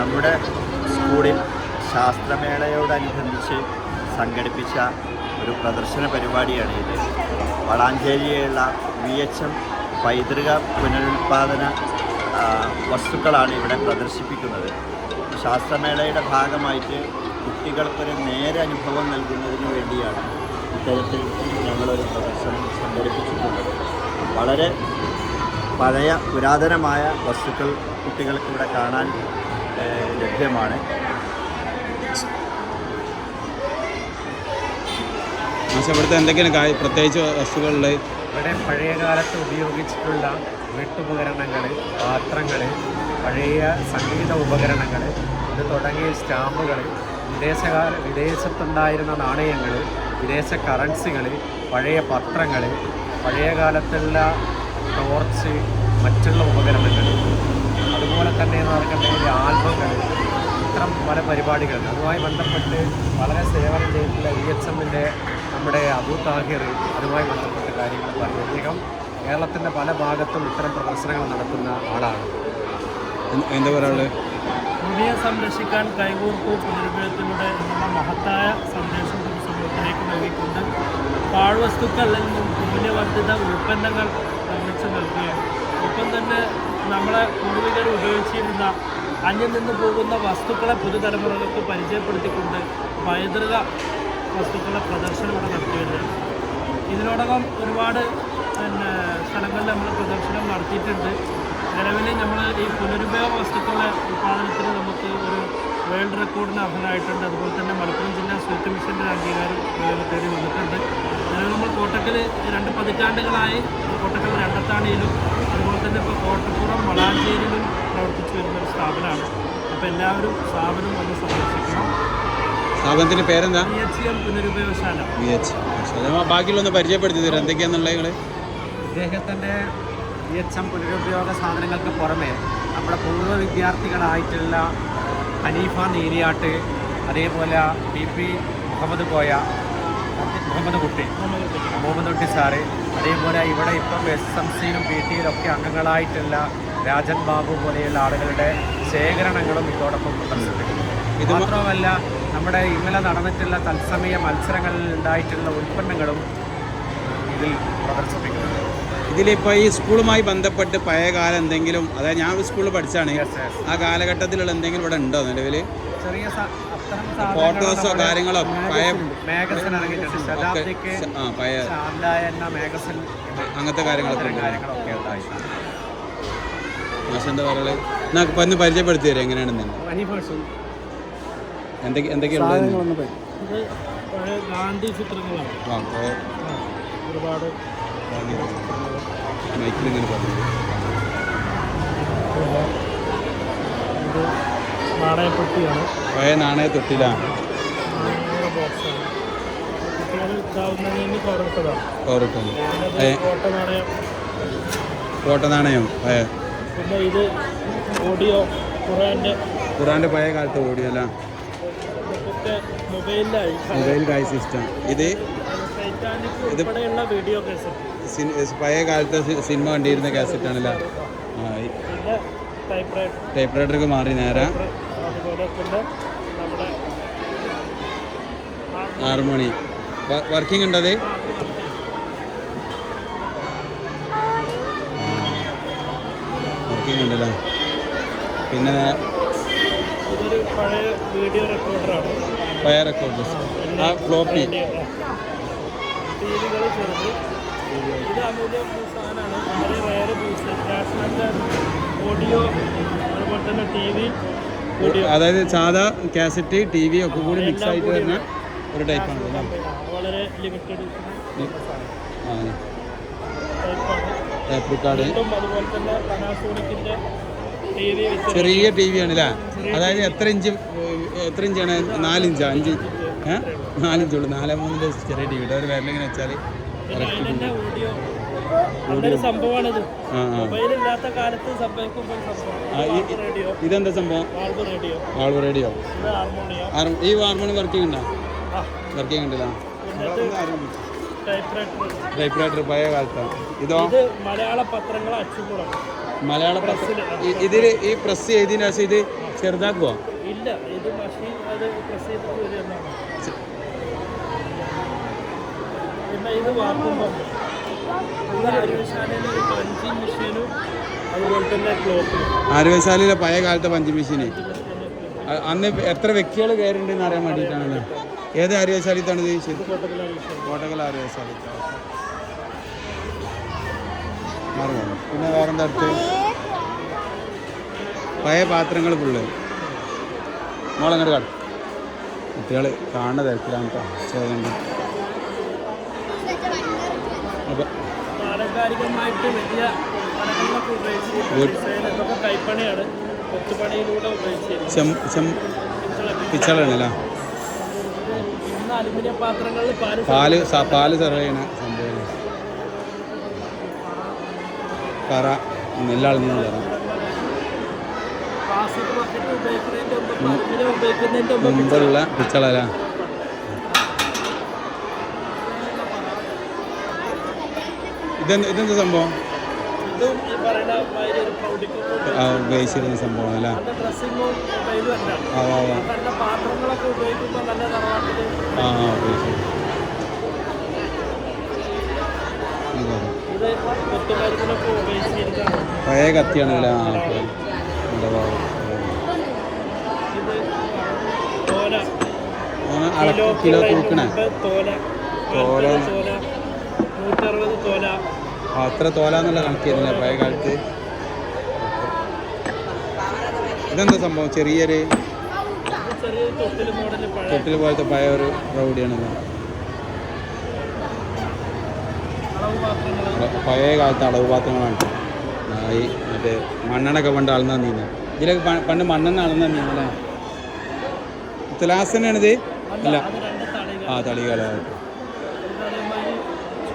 നമ്മുടെ സ്കൂളിൽ ശാസ്ത്രമേളയോടനുബന്ധിച്ച് സംഘടിപ്പിച്ച ഒരു പ്രദർശന പരിപാടിയാണ് ഇത്. വളാഞ്ചേരിയിലുള്ള വി എച്ച് എം പൈതൃക പുനരുൽപാദന വസ്തുക്കളാണ് ഇവിടെ പ്രദർശിപ്പിക്കുന്നത്. ശാസ്ത്രമേളയുടെ ഭാഗമായിട്ട് കുട്ടികൾക്കൊരു നേരനുഭവം നൽകുന്നതിന് വേണ്ടിയാണ് ഇത്തരത്തിൽ ഞങ്ങളൊരു പ്രദർശനം സംഘടിപ്പിച്ചിട്ടുള്ളത്. വളരെ പഴയ പുരാതനമായ വസ്തുക്കൾ കുട്ടികൾക്ക് ഇവിടെ കാണാൻ ലഭ്യമാണ്. മാഷെ ഇവിടുത്തെ എന്തൊക്കെയാണ് പ്രത്യേകിച്ച് വസ്തുക്കളിൽ ഇവിടെ പഴയ കാലത്ത് ഉപയോഗിച്ചിട്ടുള്ള വെട്ടുപകരണങ്ങൾ പാത്രങ്ങൾ പഴയ സംഗീത ഉപകരണങ്ങൾ ഇത് തുടങ്ങിയ സ്റ്റാമ്പുകൾ വിദേശകാല വിദേശത്തുണ്ടായിരുന്ന നാണയങ്ങൾ വിദേശ കറൻസികൾ പഴയ പത്രങ്ങൾ പഴയ കാലത്തുള്ള ടോർച്ച് മറ്റുള്ള ഉപകരണങ്ങൾ അതുപോലെ തന്നെ ഇത്തരം പല പരിപാടികളുണ്ട്. അതുമായി ബന്ധപ്പെട്ട് വളരെ സേവനം ചെയ്തിട്ടുള്ള വി എച്ച് എമ്മിന്റെ നമ്മുടെ അബു താഹിർ അതുമായി ബന്ധപ്പെട്ട കാര്യങ്ങൾ പറഞ്ഞു. അദ്ദേഹം കേരളത്തിന്റെ പല ഭാഗത്തും ഇത്തരം പ്രദർശനങ്ങൾ നടത്തുന്ന ആളാണ്. എന്ത്- പറയുക ഭൂമിയെ സംരക്ഷിക്കാൻ കൈകോർക്കൂ പുനരുപയോഗത്തിലൂടെ എന്നുള്ള മഹത്തായ സന്ദേശം ഒരു സമൂഹത്തിലേക്ക് നൽകിക്കൊണ്ട് പാഴ്വസ്തുക്കളിൽ നിന്നും മൂല്യവർദ്ധിത ഉൽപ്പന്നങ്ങൾ നിർമ്മിച്ച് നൽകുകയാണ്. ഒപ്പം തന്നെ നമ്മളെ പൂർവികർ ഉപയോഗിച്ചിരുന്ന അന്യം നിന്ന് പോകുന്ന വസ്തുക്കളെ പുതുതലമുറകൾക്ക് പരിചയപ്പെടുത്തിക്കൊണ്ട് പൈതൃക വസ്തുക്കളുടെ പ്രദർശനം ഇവിടെ നടത്തി വരികയാണ് ഇതിനോടകം ഒരുപാട് പിന്നെ സ്ഥലങ്ങളിൽ നമ്മൾ പ്രദർശനം നടത്തിയിട്ടുണ്ട്. നിലവിൽ നമ്മൾ ഈ പുനരുപയോഗ വസ്തുക്കളുടെ ഉൽപ്പാദനത്തിന് നമുക്ക് ഒരു വേൾഡ് റെക്കോർഡിന് അർഹനായിട്ടുണ്ട്. അതുപോലെ തന്നെ മലപ്പുറം ജില്ലാ സ്വീറ്റ് മിഷന്റെ അംഗീകാരം തേടി വന്നിട്ടുണ്ട്. നിലവിൽ നമ്മൾ കോട്ടക്കൽ രണ്ട് പതിറ്റാണ്ടുകളായി കോട്ടക്കൽ രണ്ടത്താണിയിലും തന്നെ ഇപ്പോൾ കോട്ടപ്പുറം വളാഞ്ചേരിയിലും പ്രവർത്തിച്ചു വരുന്ന ഒരു സ്ഥാപനമാണ്. അപ്പോൾ എല്ലാവരും സ്ഥാപനം വന്ന് സന്ദർശിക്കണം. സ്ഥാപനത്തിന്റെ പേരെന്താ? വി എച്ച് എം പുനരുപയോഗശാല. വി എച്ച് ബാക്കിയുള്ള ഒന്ന് പരിചയപ്പെടുത്തി തരാം എന്തൊക്കെയാണെന്നുള്ള നിങ്ങൾ ഇദ്ദേഹത്തിന്റെ വി എച്ച് എം പുനരുപയോഗ സാധനങ്ങൾക്ക് പുറമെ നമ്മുടെ പൂർവ വിദ്യാർത്ഥികളായിട്ടുള്ള ഹനീഫ നീലിയാട്ട് അതേപോലെ P P Muhammad Koya Muhammad Kutty Muhammad Kutty sir അതേപോലെ ഇവിടെ ഇപ്പം എസ് എം സിയിലും പി ടിയിലൊക്കെ അംഗങ്ങളായിട്ടുള്ള രാജൻ ബാബു പോലെയുള്ള ആളുകളുടെ ശേഖരണങ്ങളും ഇതോടൊപ്പം പ്രദർശിപ്പിക്കുന്നു. ഇത് മാത്രമല്ല നമ്മുടെ ഇന്നലെ നടന്നിട്ടുള്ള തത്സമയ മത്സരങ്ങളിൽ ഉണ്ടായിട്ടുള്ള ഉൽപ്പന്നങ്ങളും ഇതിൽ പ്രദർശിപ്പിക്കുന്നുണ്ട് ഇതിലിപ്പോൾ ഈ സ്കൂളുമായി ബന്ധപ്പെട്ട് പഴയ കാലം എന്തെങ്കിലും അതായത് ഞാൻ സ്കൂളിൽ പഠിച്ചാണ്. ആ കാലഘട്ടത്തിലുള്ള എന്തെങ്കിലും ഇവിടെ ഉണ്ടോ നിലവിൽ ചെറിയ ഫോട്ടോസോ കാര്യങ്ങളോ? പഴയ മാഗസിൻ ഇറങ്ങിയിട്ടുണ്ട്. ശതാബ്ദിക്ക് ആ പഴയ എന്ന മാഗസിൻ അങ്ങനത്തെ കാര്യങ്ങളൊക്കെ കാര്യങ്ങളൊക്കെ ഉണ്ടായി. ഇപ്പം ഒന്ന് പരിചയപ്പെടുത്തി തരാം എങ്ങനെയാണെന്ന് അനീഫേഴ്സും എന്തൊക്കെ എന്തൊക്കെയുള്ളത് ഗാന്ധി ചിത്രങ്ങളാണ്. ഒരുപാട് മൈക്കിൽ ഇങ്ങനെ പറഞ്ഞു നാണയപ്പെട്ടിയാണ്. പഴയ നാണയ തൊട്ടിലാണ് നാണയങ്ങളുടെ ബോക്സാണ് കുട്ടികൾ ഇതാവുന്നതിന് കവറിട്ടതാണ് ഓർക്കുന്നു പിന്നെ നാണയം കോട്ട നാണയം പിന്നെ ഇത് ഓഡിയോ ഖുറാന്റെ ഖുറാന്റെ പഴയ കാലത്ത് ഇതൊക്കെ മൊബൈലിലായി. മൊബൈൽ കായ സിസ്റ്റം ഇത് ഇത് പഴയ കാലത്തെ സിനിമ കണ്ടിരുന്ന കാസറ്റാണല്ലോ ടൈപ്പ് റൈഡർക്ക് ടൈപ്പ് റൈറ്റർക്ക് മാറി നേരെ. അതുപോലെ മണി. വർക്കിംഗ് ഉണ്ടത് വർക്കിംഗ് ഉണ്ടല്ലേ? പിന്നെ പഴയ വീഡിയോ റെക്കോർഡറാണ് പഴയ റെക്കോർഡ് ആ ഫ്ലോപ്പി ഓഡിയോ അതുപോലെ തന്നെ ടി വി അതായത് സാധാ കാസറ്റ് ടി വി ഒക്കെ കൂടി മിക്സ് ആയിട്ട് വരുന്ന ഒരു ടൈപ്പാണ് വളരെ ലിമിറ്റഡ് കാർഡ് ചെറിയ ടി വി ആണ് അല്ലേ അതായത് എത്ര ഇഞ്ച് എത്ര ഇഞ്ചാണ് നാലിഞ്ച് അഞ്ച് നാലിഞ്ചുള്ളൂ നാലേ മൂന്നിന്റെ ചെറിയ ടി വി ഒരു വിരലിങ്ങനെ വെച്ചാൽ കറക്റ്റ് സംഭവമാണിത്. മൊബൈലില്ലാത്ത കാലത്ത് ഇതെന്താ സംഭവം? Valve radio. ഹാർമോണിയം. ഈ ഹാർമോണി വർക്കിംഗ് ഉണ്ടോ വർക്കിംഗ് ഉണ്ടല്ലോ ടൈപ്പ് റൈറ്റർ പഴയ കാലത്താണ് ഇതോ? മലയാള പത്രങ്ങൾ അച്ചുകൂടം മലയാള പ്രസ് ഇതിൽ ഈ പ്രസ് ചെയ്തതിന് ശേഷം ഇത് ചെറുതാക്കുവോ? ഇല്ല ഇത് മഷീൻ അത് പ്രസ് ചെയ്തിട്ട് വരുന്നതാണ് പിന്നെ ഇത് വാക്കുമ്പോൾ പഞ്ചിങ് ആര്യവശാലയിലെ പഴയ കാലത്തെ പഞ്ച് മെഷീന്. അന്ന് എത്ര വ്യക്തികൾ കയറുണ്ടെന്ന് അറിയാൻ വേണ്ടിയിട്ടാണല്ലോ. ഏത് ആര്യവശാലത്താണ് ഇത് ശരി പിന്നെ വേറെ എന്താ അടുത്ത്? പഴയ പാത്രങ്ങൾ ഫുള്ള്. മോളങ്ങോട്ട് കാണും കുട്ടികൾ കാണുന്ന തിരക്കിലാണ് കേട്ടോ ചേതണ്ട് അപ്പോൾ പാരമ്പരികമായിട്ട് വലിയ പടങ്ങളിലൊക്കെ ഉപയോഗിച്ചിരിക്കുന്നത് കൈപ്പണിയാണ്. കൊത്തുപണിയിലൂടെ ഇന്ന് അലുമിനിയം പാത്രങ്ങളിൽ പാൽ പാൽ പാൽ സെർവ് ചെയ്യണ സംഭവം. പറ. മുമ്പ് മുമ്പുള്ള പിച്ചളല്ല ഇതെന്ത് ഇതെന്ത് സംഭവം? ഉപയോഗിച്ചിരുന്ന സംഭവം അല്ലേ? ആ ആ ആ. ആ ഉപയോഗിച്ചു. പഴയ കത്തിയാണ് അല്ലേ? ആ ഓക്കെ. നല്ല ഭാഗം. ഇത് തോല അങ്ങനെ അളക്ക് കിലോ തൂക്കണേ? തോല തോല. തോല. തോല അത്ര തോലാന്നുള്ള കണക്കായിരുന്നില്ല പഴയ കാലത്ത്. ഇതെന്താ സംഭവം? ചെറിയൊരു തൊട്ടിൽ പോലത്തെ പഴയ ഒരു പാത്രങ്ങൾ പഴയ കാലത്തെ അളവ് പാത്രങ്ങളാണ്. ഈ മറ്റേ മണ്ണെണ്ണൊക്കെ പണ്ട് അളന്നാ നീന്ത ഇതിലൊക്കെ പണ്ട് മണ്ണെണ്ണ അളന്നാ നീനല്ലേ തുലാസ് തന്നെയാണിത്? അല്ല ആ തളികള ഇത് അതേമാതിരി ചൂടാക്കാനൊക്കെ ഉപയോഗിച്ചിരുന്നത് ആ പഴയ കാലത്താണ് കടലിട്ടിട്ട് ആ ഇത്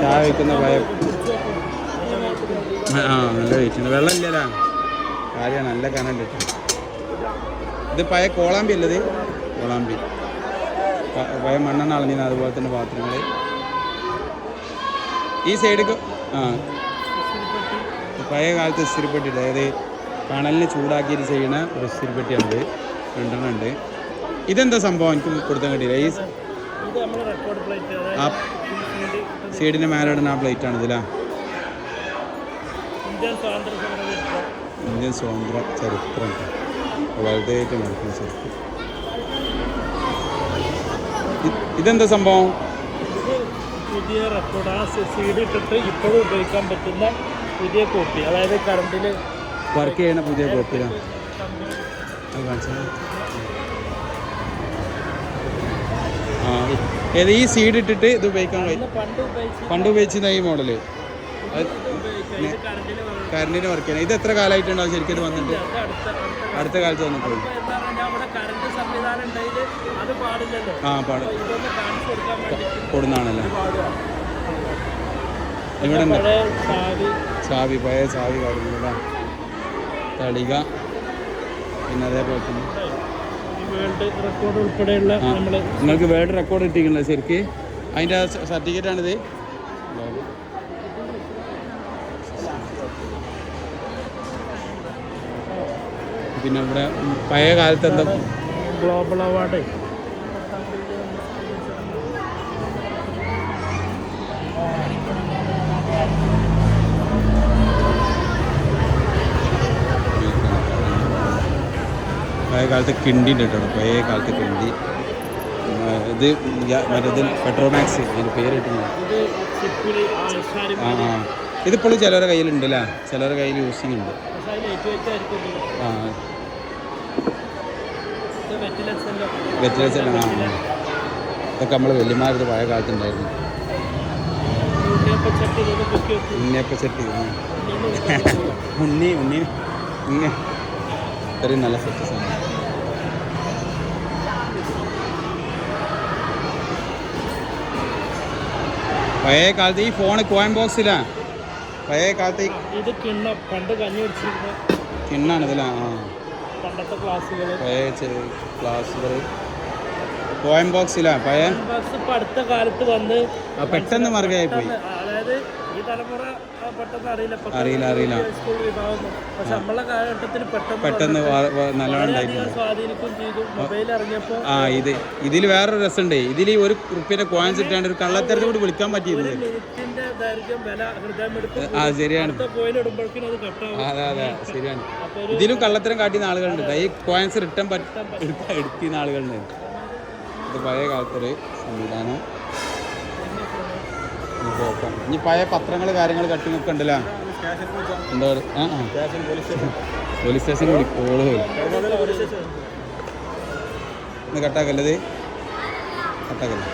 ചായ വയ്ക്കുന്ന പഴയ കുടിച്ച് ആ നല്ല വെയിറ്റ് ഉണ്ട്. വെള്ളം ഇല്ലല്ലോ കാര്യമാണ് നല്ല കനലിട്ട് ഇത് പഴയ കോളാമ്പി അല്ലത് കോളാമ്പി. പഴയ മണ്ണെണ്ണ അളഞ്ഞിരുന്ന അതുപോലെ തന്നെ പാത്രങ്ങൾ ഈ സൈഡ് ആ. പഴയ കാലത്ത് ഇസ്തിരിപ്പെട്ടി അതായത് കണലിന് ചൂടാക്കിയിട്ട് ചെയ്യുന്ന ഒരു ഇസ്തിരിപ്പെട്ടിയാണിത് രണ്ടെണ്ണം ഉണ്ട്. ഇതെന്താ സംഭവം? എനിക്ക് കൊടുത്താൽ കിട്ടിയില്ല. ഈ ആ സൈഡിന്റെ മേലെ ഇടുന്ന ആ പ്ലേറ്റ് ആണ് ഇതിലാ ഇന്ത്യൻ സ്വാതന്ത്ര്യ ചരിത്രം. വലുതായിട്ട് നടക്കുന്ന ചരിത്രം. ഇതെന്താ സംഭവം? പുതിയ റെക്കോർഡ് ആ സീഡ് ഇട്ടിട്ട് ഇപ്പോഴും ഉപയോഗിക്കാൻ പറ്റുന്ന പുതിയ കോപ്പി അതായത് കറണ്ടിൽ വർക്ക് ചെയ്യണ പുതിയ കോപ്പിയാണ് അത് കാണിച്ചാ ആ ഏത് ഈ സീഡ് ഇട്ടിട്ട് ഇത് ഉപയോഗിക്കാൻ കഴിയും പണ്ട് ഉപയോഗിച്ച് പണ്ട് ഉപയോഗിച്ചിരുന്ന ഈ മോഡൽ കറണ്ടിന് വർക്ക് ചെയ്യണം ഇത് എത്ര കാലമായിട്ടുണ്ടാവും ശരിക്കും ഇത് വന്നിട്ട്? അടുത്ത കാലത്ത് വന്നിട്ടുള്ളൂ ആ പാട്. കൊടുന്നാണല്ലേ? ഇവിടെ ചാവി. പഴയ ചാവി കാര്യങ്ങളല്ല? തളിക. പിന്നെ അതേപോലെ തന്നെ റെക്കോർഡ് ഉൾപ്പെടെയുള്ള നമ്മൾ നിങ്ങൾക്ക് വേൾഡ് റെക്കോർഡ് കിട്ടിയിട്ടുണ്ടല്ലോ ശരിക്ക്? അതിന്റെ സർട്ടിഫിക്കറ്റ് ആണിത് പിന്നെ ഇവിടെ പഴയ കാലത്ത് എന്താ? Global award. പഴയ കാലത്ത് കിണ്ടി ഉണ്ട് കേട്ടോ പഴയ കാലത്ത് കിണ്ടി ഇത് മറ്റേതിൽ പെട്രോമാക്സ് അതിന്റെ പേര് കിട്ടുന്നില്ല ഇത് ആ ആ ഇതിപ്പോൾ ചിലരുടെ കയ്യിലുണ്ട് അല്ലേ? ചിലരുടെ കയ്യിൽ യൂസിങ് ഉണ്ട് ആ. വെറ്റിലച്ചല്ലോ ആ. ഇതൊക്കെ നമ്മൾ വലിയമാരത് പഴയ കാലത്തുണ്ടായിരുന്നു ഉണ്ടായിരുന്നു. ഉണ്ണിയപ്പം ചട്ടി ഇതൊക്കെ പൊക്കി വെക്കും. ഉണ്ണിയപ്പ സെറ്റ് ഉണ്ണിന്ന് കൊടുക്കാൻ ഉണ്ണി. ഉണ്ണി. ഇത്രയും നല്ല സെറ്റ് സാധനം. പഴയ കാലത്ത് ഈ ഫോണ് കോയിൻ ബോക്സിലാ പഴയ കാലത്ത് ഇത് കിണ്ണ പണ്ട് കഞ്ഞി കുടിച്ചിരുന്ന കിണ്ണാണ് ഇതിലാ ആ. പണ്ടത്തെ ക്ലാസ്സുകൾ പഴയ ക്ലാസ്സുകൾ കോയിൻ ബോക്സിലാ പഴയ? ബോക്സ് ഇപ്പൊ അടുത്ത കാലത്ത് വന്ന് പെട്ടെന്ന് മറുകയായി പോയി. അതായത് ഈ തലമുറ പെട്ടെന്ന് അറിയില്ല. അറിയില്ല, അറിയില്ല. സ്കൂൾ വിഭാഗം പക്ഷെ നമ്മളെ കാലഘട്ടത്തിൽ പെട്ടെന്ന് നല്ലോണം ചെയ്തു. മൊബൈൽ ഇറങ്ങിയപ്പോ ആ ഇത് ഇതിൽ വേറൊരു രസമുണ്ട്. ഇതിൽ ഒരു റുപ്യന്റെ കോയിൻസ് ഇട്ടാണ്ട് ഒരു കള്ളത്തരത്തിൽ കൂടി വിളിക്കാൻ ഹൃദയമെടുപ്പ് ആ ശരിയാണ്. അതെ അതെ ശരിയാണ്. ഇതിലും കള്ളത്തരം കാട്ടിയ ആളുകളുണ്ട്. ഈ കോയിൻസ് റിട്ടേൺ എടുത്തിരുന്ന ആളുകളുണ്ട്. ഇത് പഴയ കാലത്തൊരു സംവിധാനം. ഇനി പഴയ പത്രങ്ങൾ കാര്യങ്ങൾ കട്ടി ഉണ്ടല്ലോ എന്താ പോലീസ് സ്റ്റേഷൻ കൂടി കോൾ ഇന്ന് കട്ടാക്കല്ലേ കട്ടാക്കല്ലേ?